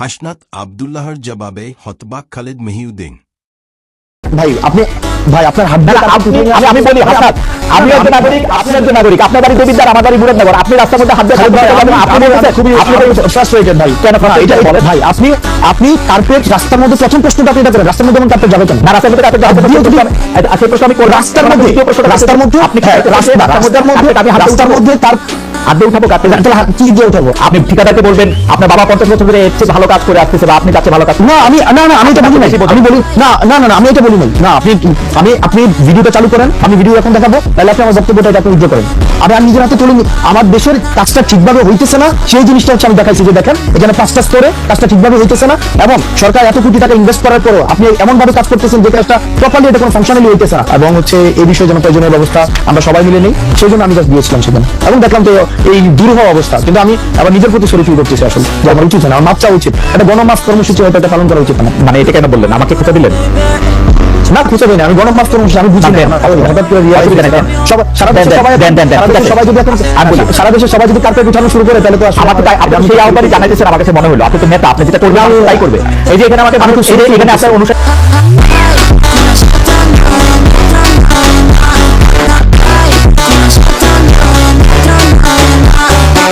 হাসনাত আবদুল্লাহর জবাবে হতবাক খালেদ মেহিউদ্দিন। ভাই আপনি ভাই আপনার হাত আমি আমি বলি হাসান আমি একজন নাগরিক আপনি একজন নাগরিক আপনার বাড়ি দেবিদ্বার আমার বাড়ি মুরাদনগর আপনি রাস্তার মধ্যে হাত দিয়ে আপনি বলেছেন খুবই আপনি frustrated ভাই। কেন না? এটা- এটা- ভাই, আপনি আপনি কার্পেট রাস্তার মধ্যে প্রথম প্রশ্নটা আপনি এটা করেন রাস্তার মধ্যে কার্পেট যাবে কেন না রাস্তার মধ্যে যদি- সেই প্রশ্ন আমি করব রাস্তার মধ্যে রাস্তার মধ্যে আপনি হ্যাঁ, রাস্তার মধ্যে রাস্তার আমি রাস্তার মধ্যে তার হাত উঠাবো কি দিয়ে উঠাবো আপনি ঠিকাদারকে বলবেন আপনার বাবা পঞ্চাশ বছর ধরে এর ভালো কাজ করে আসতেছে বা আপনি যাচ্ছে ভালো কাজ না আমি না না আমি এটা বলি বলছেন। আমি বলি না না না না, আমি এটা বলি না আপনি আমি, আপনি ভিডিওটা চালু করেন, আমি ভিডিও এখন দেখাবো, তাহলে আপনি আমার বক্তব্যটা এটা উজ্জ্ব করেন। আমি আর নিজের হাতে তুলে আমার দেশের কাজটা ঠিকভাবে হইতেছে না, সেই জিনিসটা হচ্ছে আমি দেখাইছি যে দেখেন, এখানে পাঁচটা স্তরে কাজটা ঠিকভাবে হইতেছে না, এবং সরকার এত কোটি টাকা ইনভেস্ট করার পরও আপনি এমন ভাবে কাজ করতেছেন যে কাজটা প্রপারলি এটা কোনো ফাংশনালি হইতেছে না। এবং হচ্ছে এই বিষয়ে যেন প্রয়োজনীয় ব্যবস্থা আমরা সবাই মিলে নেই, সেই জন্য আমি জাস্ট দিয়েছিলাম সেখানে। এবং দেখলাম তো এই দুরূহ অবস্থা, কিন্তু আমি আবার নিজের প্রতি ফিল করতেছি আসলে, যে আমার উচিত না, আমার মাপ চাওয়া উচিত। একটা গণমাস কর্মসূচি হয়তো এটা পালন করা উচিত না মানে এটা কেন বললেন, আমাকে খুঁজে দিলেন? না খুঁজে না আমি কর্মসূচি আমি বুঝি না। হঠাৎ করে সারা দেশে দেন, সবাই দেন, দেন। সবাই যদি এখন সারা দেশে সবাই যদি কার্পেট উঠানো শুরু করে তাহলে তো আমার আমাকে তাই আপনি সেই আহ্বানই জানাইতেছেন আমার কাছে মনে হলো। আপনি তো নেতা আপনি যেটা করবেন তাই করবে। এই যে এখানে আমাকে মানুষ এখানে আসার অনুষ্ঠান